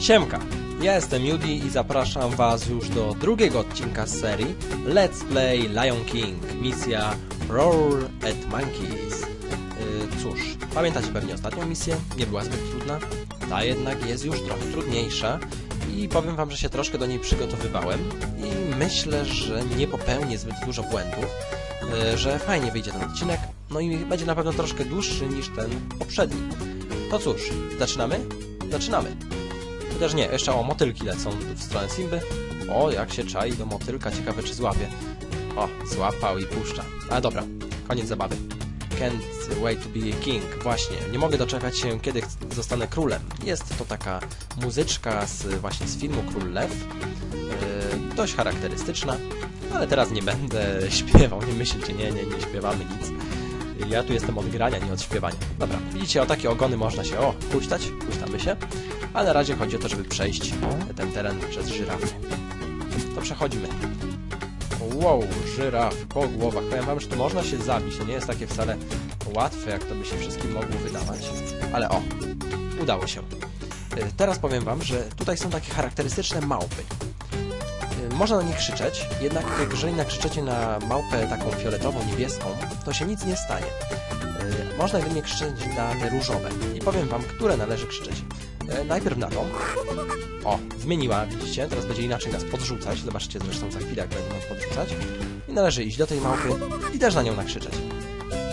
Siemka, ja jestem Judy i zapraszam Was już do drugiego odcinka z serii Let's Play Lion King, misja Roar at Monkeys. Yy, cóż, pamiętacie pewnie ostatnią misję, nie była zbyt trudna, ta jednak jest już trochę trudniejsza i powiem Wam, że się troszkę do niej przygotowywałem i myślę, że nie popełnię zbyt dużo błędów, yy, że fajnie wyjdzie ten odcinek, no i będzie na pewno troszkę dłuższy niż ten poprzedni. To cóż, zaczynamy? Zaczynamy. Chociaż nie, jeszcze o, motylki lecą w stronę Simby. O, jak się czai do motylka, ciekawe czy złapie. O, złapał i puszcza. Ale dobra, koniec zabawy. Can't wait to be a king. Właśnie, nie mogę doczekać się, kiedy zostanę królem. Jest to taka muzyczka z, właśnie z filmu Król Lew. Yy, dość charakterystyczna, ale teraz nie będę śpiewał, nie myślcie, nie, nie, nie śpiewamy nic. Ja tu jestem od grania, nie od śpiewania. Dobra, widzicie, o takie ogony można się, o, puścić, puszczamy się. A na razie chodzi o to, żeby przejść ten teren przez żyrafy. To przechodzimy. Wow, żyraf po głowach. Powiem wam, że tu można się zabić. To nie jest takie wcale łatwe, jak to by się wszystkim mogło wydawać. Ale o, udało się. Y, Teraz powiem wam, że tutaj są takie charakterystyczne małpy. Y, Można na nich krzyczeć, jednak jeżeli nakrzyczecie na małpę taką fioletową, niebieską, to się nic nie stanie. Y, Można jedynie krzyczeć na te różowe. I powiem wam, które należy krzyczeć. E, Najpierw na tą. O, zmieniła, widzicie? Teraz będzie inaczej nas podrzucać. Zobaczcie zresztą za chwilę, jak będzie nas podrzucać. I należy iść do tej małpy i też na nią nakrzyczeć.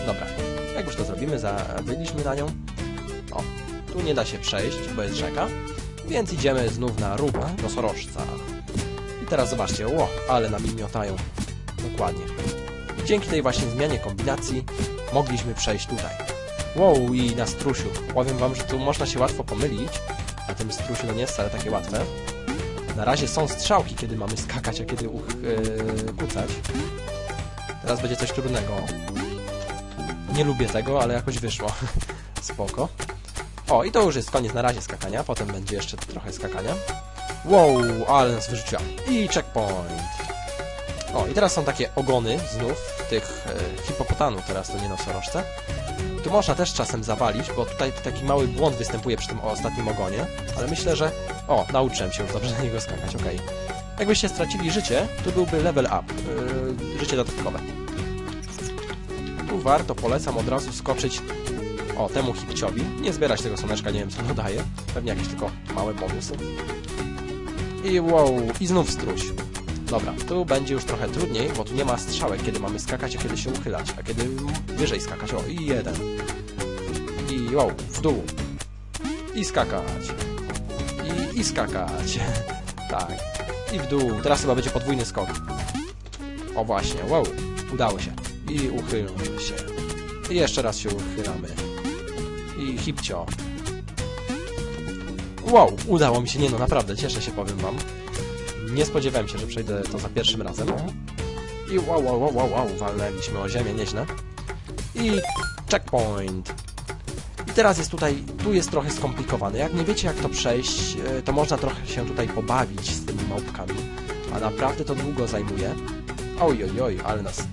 Dobra, jak już to zrobimy, zabyliśmy na nią. O, tu nie da się przejść, bo jest rzeka. Więc idziemy znów na róg nosorożca. I teraz zobaczcie, ło, ale nami miotają. Dokładnie. Dzięki tej właśnie zmianie kombinacji mogliśmy przejść tutaj. Wow, i na strusiu. Powiem wam, że tu można się łatwo pomylić. Na tym strusiu to nie jest wcale takie łatwe. Na razie są strzałki, kiedy mamy skakać, a kiedy uch, yy, kucać. Teraz będzie coś trudnego. Nie lubię tego, ale jakoś wyszło. Spoko. O, i to już jest koniec na razie skakania. Potem będzie jeszcze trochę skakania. Wow, ale nas wyrzuciła. I checkpoint. O, i teraz są takie ogony znów tych e, hipopotanów, teraz to nie nosorożce. Można też czasem zawalić, bo tutaj taki mały błąd występuje przy tym ostatnim ogonie, ale myślę, że... O, nauczyłem się już dobrze na niego skakać, okej. Jakbyście stracili życie, to byłby level up, yy, życie dodatkowe. Tu warto, polecam od razu skoczyć o, temu hipciowi. Nie zbierać tego słoneczka, nie wiem co ono daje. Pewnie jakieś tylko małe bonusy. I wow, i znów struś. Dobra, tu będzie już trochę trudniej, bo tu nie ma strzałek, kiedy mamy skakać, a kiedy się uchylać, a kiedy wyżej skakać. O, i jeden. I wow, w dół. I skakać. I, i skakać. tak. I w dół. Teraz chyba będzie podwójny skok. O właśnie, wow, udało się. I uchylmy się. I jeszcze raz się uchylamy. I hipcio. Wow, udało mi się, nie no, naprawdę, cieszę się, powiem wam. Nie spodziewałem się, że przejdę to za pierwszym razem. I wow, wow, wow, wow, wow, walnęliśmy o ziemię, nieźle. I checkpoint. I teraz jest tutaj, tu jest trochę skomplikowane. Jak nie wiecie, jak to przejść, e, to można trochę się tutaj pobawić z tymi małpkami. A naprawdę to długo zajmuje. Oj, oj, oj, ale nas...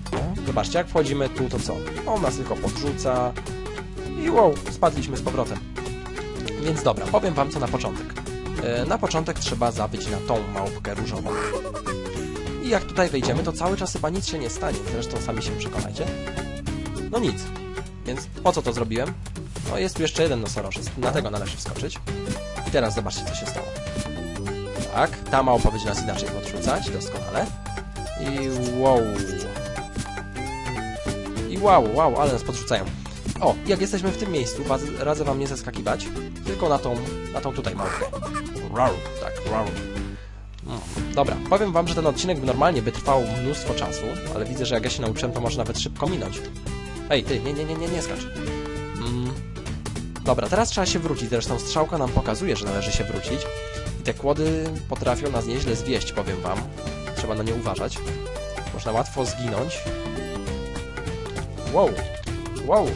Zobaczcie, jak wchodzimy tu, to co? On nas tylko podrzuca. I wow, spadliśmy z powrotem. Więc dobra, powiem wam co na początek. E, Na początek trzeba zabyć na tą małpkę różową. I jak tutaj wejdziemy, to cały czas chyba nic się nie stanie. Zresztą sami się przekonajcie. No nic. Więc po co to zrobiłem? No jest tu jeszcze jeden nosorożec. Na tego należy wskoczyć. I teraz zobaczcie, co się stało. Tak, ta małpa będzie nas inaczej podrzucać. Doskonale. I wow. I wow, wow, ale nas podrzucają. O, jak jesteśmy w tym miejscu, was- radzę wam nie zaskakiwać, tylko na tą, na tą tutaj małpkę. Rau, tak, rau. Mm. Dobra, powiem wam, że ten odcinek normalnie by trwał mnóstwo czasu, ale widzę, że jak ja się nauczyłem, to może nawet szybko minąć. Ej, ty, nie, nie, nie, nie, nie skacz. Mm. Dobra, teraz trzeba się wrócić, zresztą strzałka nam pokazuje, że należy się wrócić. I te kłody potrafią nas nieźle zwieść, powiem wam. Trzeba na nie uważać. Można łatwo zginąć. Wow, wow,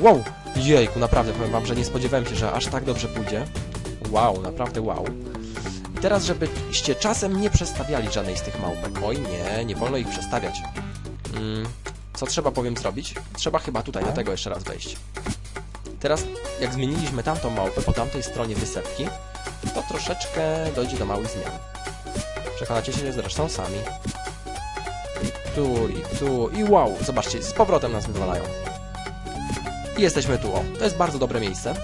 wow. Jejku, naprawdę powiem wam, że nie spodziewałem się, że aż tak dobrze pójdzie. Wow, naprawdę wow. I teraz, żebyście czasem nie przestawiali żadnej z tych małpek. Oj, nie, nie wolno ich przestawiać. Mm, co trzeba powiem zrobić? Trzeba chyba tutaj do tego jeszcze raz wejść. Teraz, jak zmieniliśmy tamtą małpę po tamtej stronie wysepki, to troszeczkę dojdzie do małych zmian. Przekonacie się zresztą sami. I tu, i tu, i wow, zobaczcie, z powrotem nas wywalają. I jesteśmy tu, o. To jest bardzo dobre miejsce,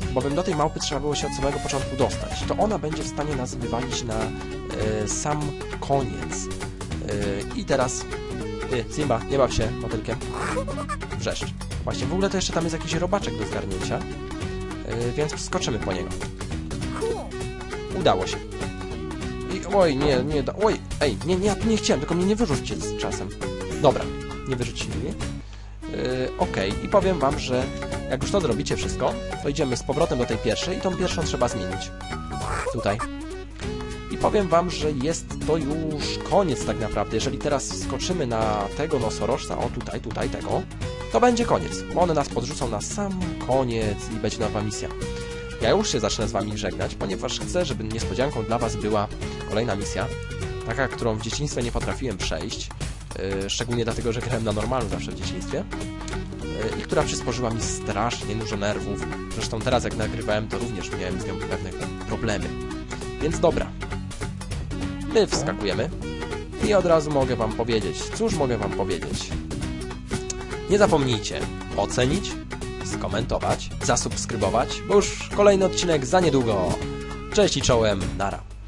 yy, bowiem do tej małpy trzeba było się od samego początku dostać. To ona będzie w stanie nas wywalić na yy, sam koniec. Yy, I teraz... Simba, nie baw się motylkiem. Wrzeszcz. Właśnie, w ogóle to jeszcze tam jest jakiś robaczek do zgarnięcia, więc skoczymy po niego. Udało się. I, oj, nie, nie, da, oj, ej, nie, nie, ja tu nie chciałem, tylko mnie nie wyrzućcie z czasem. Dobra, nie wyrzucili mnie. Yy, Okej, i powiem wam, że jak już to zrobicie wszystko, to idziemy z powrotem do tej pierwszej i tą pierwszą trzeba zmienić. Tutaj. I powiem wam, że jest to już koniec tak naprawdę. Jeżeli teraz skoczymy na tego nosorożca, o tutaj, tutaj, tego, to będzie koniec, bo one nas podrzucą na sam koniec i będzie nowa misja. Ja już się zacznę z wami żegnać, ponieważ chcę, żeby niespodzianką dla was była kolejna misja, taka, którą w dzieciństwie nie potrafiłem przejść, szczególnie dlatego, że grałem na normalu zawsze w dzieciństwie yy, i która przysporzyła mi strasznie dużo nerwów. Zresztą teraz jak nagrywałem, to również miałem z nią pewne problemy. Więc dobra, my wskakujemy i od razu mogę wam powiedzieć, cóż mogę wam powiedzieć. Nie zapomnijcie ocenić, skomentować, zasubskrybować, bo już kolejny odcinek za niedługo. Cześć i czołem, nara.